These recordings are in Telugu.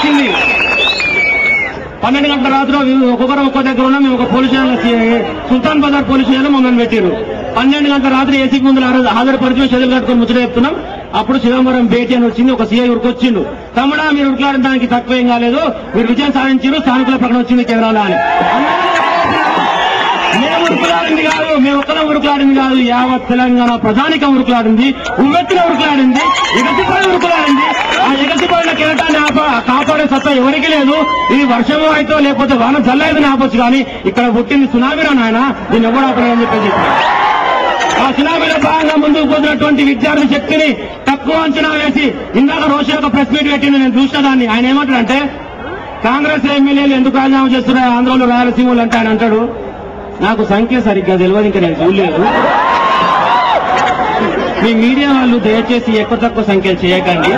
వచ్చింది. పన్నెండు గంటల రాత్రి ఒక్కొక్కరు ఒక్కో దగ్గర ఉన్నాం మేము ఒక police station Sultan Bazar police station మమ్మల్ని పెట్టారు పన్నెండు గంటల రాత్రి ఏసీకి ముందు హాజరుపరిచి చేతులు కట్టుకుని ముచ్చట చెప్తున్నాం. అప్పుడు చిదంబరం భేటీ అని వచ్చింది ఒక సీఐ ఉరికొచ్చిండు తమ్ముడా మీరు ఉరికాడిన తక్కువేం తక్కువ ఏం కాలేదు. మీరు విజయం సాధించారు స్థానికుల ప్రకటన వచ్చింది కేవలం అని. మేము ఉరుకులాడింది కాదు మేము ఒక్కరం ఉరుకులాడింది కాదు యావత్ తెలంగాణ ప్రజానికం ఉరుకులాడింది ఉవ్వెత్తున ఉరుకులాడింది ఎగసిపోయి ఉరుకులాడింది. ఆ ఎగసిపోయిన కిరటాన్ని కాపాడే సత్తా ఎవరికి లేదు. ఇది వర్షము అయితే లేకపోతే వాన జల్లేదని ఆపొచ్చు కానీ ఇక్కడ పుట్టింది సునామీరా నాయన. దీన్ని ఎవరు ఆపలేదని చెప్పేసి ఆ సునామీలో భాగంగా ముందుకు పోతున్నటువంటి విద్యార్థి శక్తిని తక్కువ అంచనా వేసి ఇందాక రోజు యొక్క ప్రెస్ మీట్ పెట్టింది నేను చూసిన దాన్ని. ఆయన ఏమంటాడంటే కాంగ్రెస్ ఎమ్మెల్యేలు ఎందుకు రాజీనామా చేస్తున్నారు ఆంధ్రలో రాయలసీమలు అంటే ఆయన అంటాడు నాకు సంఖ్య సరిగ్గా తెలియదు ఇంకా నేను చూడలేదు. మీ మీడియా వాళ్ళు దయచేసి ఎక్కువ తక్కువ సంఖ్యలు చేయకండి.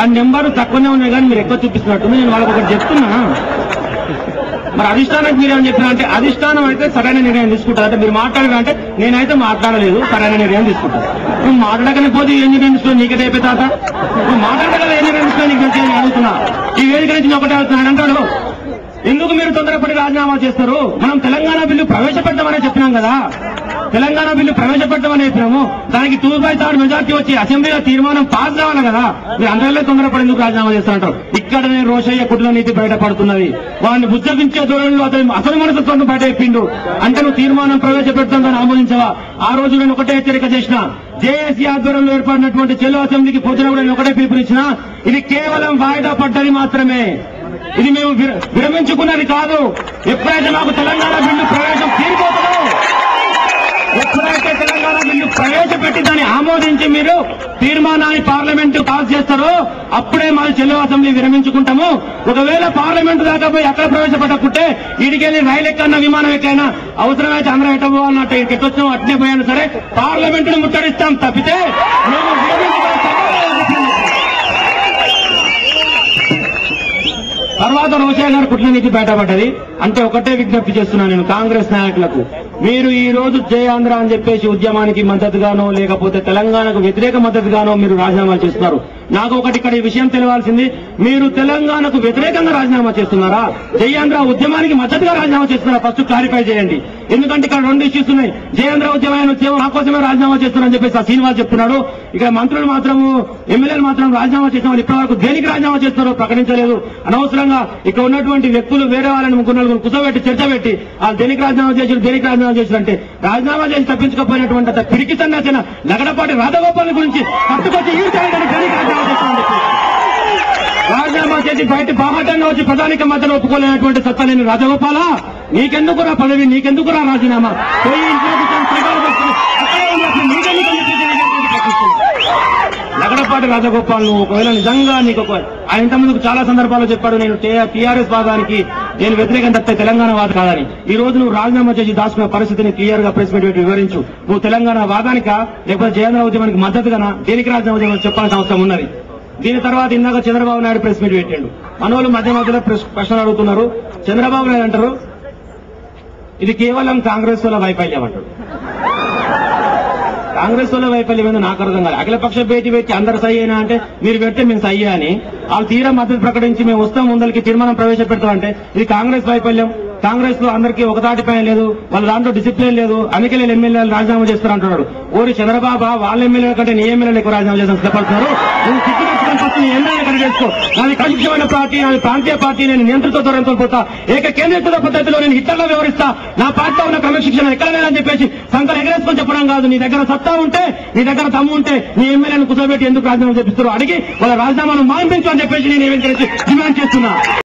ఆ నెంబర్ తక్కువనే ఉన్నాయి కానీ మీరు ఎక్కువ చూపిస్తున్నట్టు నేను వాళ్ళకి ఒకటి చెప్తున్నా. మరి అధిష్టానానికి మీరేం చెప్పినా అంటే అధిష్టానం అయితే సరైన నిర్ణయం తీసుకుంటారు. అంటే మీరు మాట్లాడారు అంటే నేనైతే మాట్లాడలేదు సరైన నిర్ణయం తీసుకుంటాను నువ్వు మాట్లాడకనే పోతే ఏం నిర్ణయం నీకే అయిపోయి తాత. నువ్వు మాట్లాడగల ఏం నిర్ణయం నీకు అడుగుతున్నా. ఈ వేదిక నుంచి నేను ఒకటే అడుగుతున్నాను అంటాడు ఎందుకు మీరు తొందరపడి రాజీనామా చేస్తారు? మనం తెలంగాణ బిల్లు ప్రవేశపెట్టమని చెప్పినాం కదా. తెలంగాణ బిల్లు ప్రవేశపెట్టమని చెప్పినాము. దానికి టూ బై థర్డ్ మెజార్టీ వచ్చి అసెంబ్లీలో తీర్మానం పాస్ కావాలి కదా. మీరు అందరిలో తొందరపడి ఎందుకు రాజీనామా చేస్తారంటారు? ఇక్కడనే రోషయ్య కుటుంబ నీతి బయటపడుతున్నది వాడిని బుజ్జగించే ధోరణిలో అతను అసలు మనసత్వం బయట చెప్పిండు అంటే నువ్వు తీర్మానం ప్రవేశపెడుతుందని ఆమోదించవా? ఆ రోజు నేను ఒకటే హెచ్చరిక చేసిన. జేఏసీ ఆధ్వర్యంలో ఏర్పడినటువంటి చెల్లో అసెంబ్లీకి పొద్దున కూడా నేను ఒకటే పిలుపునిచ్చిన. ఇది కేవలం వాయిదా పడ్డది మాత్రమే. ఇది మేము విరమించుకున్నది కాదు. ఎప్పుడైతే మాకు తెలంగాణ బిల్లు ప్రవేశం తీరిపోతుందో ఎప్పుడైతే తెలంగాణ బిల్లు ప్రవేశపెట్టి దాన్ని ఆమోదించి మీరు తీర్మానాన్ని పార్లమెంటు పాస్ చేస్తారో అప్పుడే మా చెల్లె అసెంబ్లీ విరమించుకుంటాము. ఒకవేళ పార్లమెంట్ దాకా పోయి అక్కడ ప్రవేశపెట్టకుంటే ఇడికెళ్ళి రైలు ఎక్కన్నా విమానం ఎక్కైనా అవసరమైతే అందరం ఎట్టబోవాలన్నట్టు ఇక్కడికి వచ్చినాం అట్నే పోయాను సరే పార్లమెంటును ముట్టడిస్తాం తప్పితే మేము తర్వాత రోషయ్య గారు కుట్ల నీతి బయటపడ్డది. అంటే ఒకటే విజ్ఞప్తి చేస్తున్నాను నేను కాంగ్రెస్ నాయకులకు. మీరు ఈ రోజు జయాంధ్ర అని చెప్పేసి ఉద్యమానికి మద్దతుగానో లేకపోతే తెలంగాణకు వ్యతిరేక మద్దతుగానో మీరు రాజీనామా చేస్తున్నారు. నాకు ఒకటి ఇక్కడ ఈ విషయం తెలియాల్సింది. మీరు తెలంగాణకు వ్యతిరేకంగా రాజీనామా చేస్తున్నారా? జయాంధ్ర ఉద్యమానికి మద్దతుగా రాజీనామా చేస్తున్నారా? ఫస్ట్ క్లారిఫై చేయండి. ఎందుకంటే ఇక్కడ రెండు ఇష్యూస్ ఉన్నాయి. జయాంధ్ర ఉద్యమాన్ని వచ్చేమో నా కోసమే రాజీనామా చేస్తున్నారని చెప్పేసి ఆ శ్రీనివాస్ చెప్తున్నాడు. ఇక్కడ మంత్రులు మాత్రం ఎమ్మెల్యేలు మాత్రం రాజీనామా చేసిన ఇప్పటివరకు దేనికి రాజీనామా చేస్తున్నారో ప్రకటించలేదు. అనవసరంగా ఇక్కడ ఉన్నటువంటి వ్యక్తులు వేరే వాళ్ళని ముగ్గురు నలుగురు కుసబెట్టి చర్చ పెట్టి ఆ దేనికి రాజీనామా చేసి దేనికి రాజీనామా చేసి అంటే రాజీనామా చేసి తప్పించకపోయినటువంటి పిరికి సన్నాసిన లగడపాటి రాధగోపాల్ గురించి పట్టుకొచ్చి ఈ దేనికి రాజీనామా రాజీనామా చేసి బయట బాహాటంగా వచ్చి ప్రధానిక మధ్యలో ఒప్పుకోలేనటువంటి సత్తాలేని రాజగోపాల నీకెందుకురా పదవి నీకెందుకురా రాజీనామా? పోయి ఇంట్లో నీకెందుకు అని చెప్పి లగడపాటి రాజగోపాల్ నువ్వు ఒకవేళ నిజంగా నీకు ఒక ఆయన ఇంతకుముందు చాలా సందర్భాల్లో చెప్పాడు నేను టీఆర్ఎస్ భాగానికి నేను వ్యతిరేకం తప్పితే తెలంగాణ వాద కాదని. ఈ రోజు నువ్వు రాజీనామా చేసి దాచుకున్న పరిస్థితిని క్లియర్గా ప్రెస్ మీట్ పెట్టి వివరించు. నువ్వు తెలంగాణ వాదానిక? లేకపోతే జయేంద్ర ఉద్యమానికి మద్దతుగానా? దేనికి రాజీనామా చేయమని చెప్పాల్సిన అవసరం ఉన్నది. దీని తర్వాత ఇందాక చంద్రబాబు నాయుడు ప్రెస్ మీట్ పెట్టాడు. మనోళ్ళు మధ్య మధ్యలో ప్రశ్న- ప్రశ్నలు అడుగుతున్నారు. చంద్రబాబు నాయుడు అంటారు ఇది కేవలం కాంగ్రెస్ వాళ్ళ వైఫల్యం అంటారు. కాంగ్రెస్ వాళ్ళ వైఫల్యం ఏందో నాకు అర్థం కాదు అఖిలపక్ష భేటీ పెట్టి అందరు సై అయినా అంటే మీరు పెడితే మేము సై అని. వాళ్ళు తీరా మద్దతు ప్రకటించి మేము వస్తాం ముందరికి తీర్మానం ప్రవేశపెడతాం అంటే ఇది కాంగ్రెస్ వైఫల్యం. కాంగ్రెస్లో అందరికీ ఒక తాటిపైన లేదు వాళ్ళ దాంట్లో డిసిప్లిన్ లేదు అందుకే నేను ఎమ్మెల్యేలు రాజీనామా చేస్తారు అంటున్నాడు ఓరి చంద్రబాబు వాళ్ళ ఎమ్మెల్యేల కంటే నీ ఎమ్మెల్యేలు ఎక్కువ రాజీనామా చేస్తాను సిద్ధపడుతున్నారు నువ్వు సిగ్గు ఎమ్మెల్యే నాది కలుషితమైన పార్టీ నాది ప్రాంతీయ పార్టీ నేను నియంత్రిత ధోరణితో పోతా. ఏక కేంద్రీకృత పద్ధతిలో నేను హిట్టర్లో వ్యవహరిస్తా. నా పార్టీలో ఉన్న క్రమశిక్షణ ఎక్కడ లేదని చెప్పేసి సంకలు ఎగరేసుకొని చెప్పడం కాదు. నీ దగ్గర సత్తా ఉంటే నీ దగ్గర దమ్ము ఉంటే నీ ఎమ్మెల్యేను కూర్చోబెట్టి ఎందుకు రాజీనామా చేపిస్తారు అడిగి వాళ్ళ రాజీనామాను మాన్పించు అని చెప్పేసి నేను ఏమేమి డిమాండ్ చేస్తున్నా.